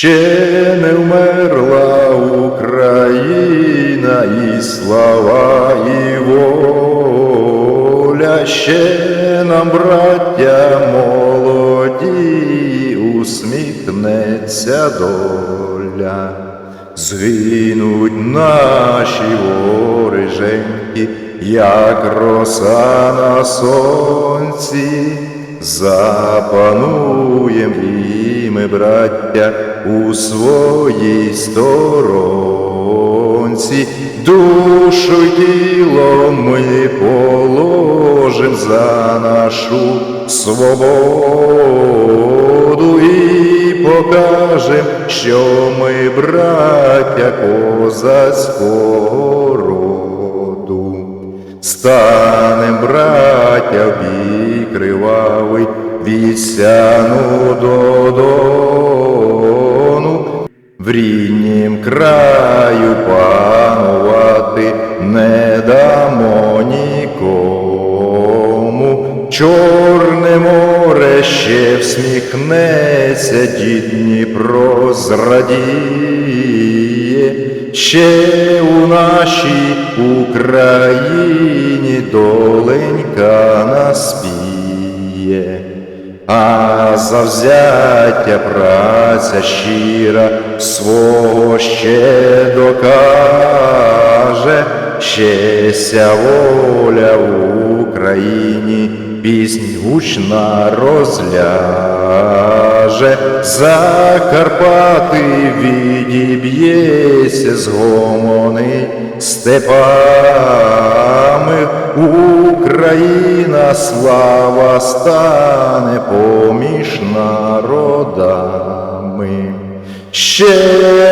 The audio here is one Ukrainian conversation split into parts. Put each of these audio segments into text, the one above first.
Ще не вмерла Україна і слава, і воля, ще нам, браття молоді, усміхнеться доля. Згинуть наші вориженьки, як роса на сонці, запануєм і ми, браття, у своїй сторонці, душу й ми положим за нашу свободу і покажем, що ми браття козацького роду. Станем, браття, бій кривавий, від сяну до краю панувати не дамо нікому. Чорне море ще всміхнеться, дід Дніпро зрадіє, ще у нашій Україні доленька наспіє. А завзяття праця щира свого ще докаже, ще ся воля в Україні, піснь гучна розляже, Закарпати відіб'ється з гомони степами, Україна слава стане поміж народами. Ще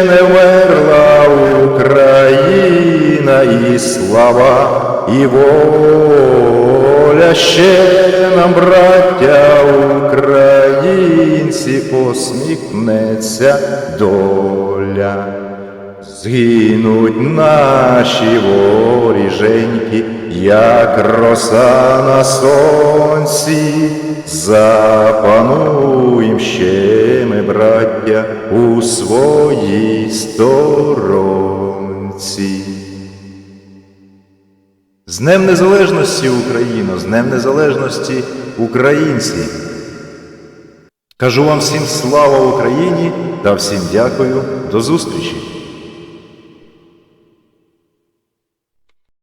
не вмерла Україна і слава, і воля, ще нам, браття українці, посміхнеться доля. Згинуть наші воріженьки, як роса на сонці, запануєм ще ми, браття, у своїй сторонці. З Днем Незалежності Україно, з Днем Незалежності українці. Кажу вам всім слава Україні та всім дякую. До зустрічі!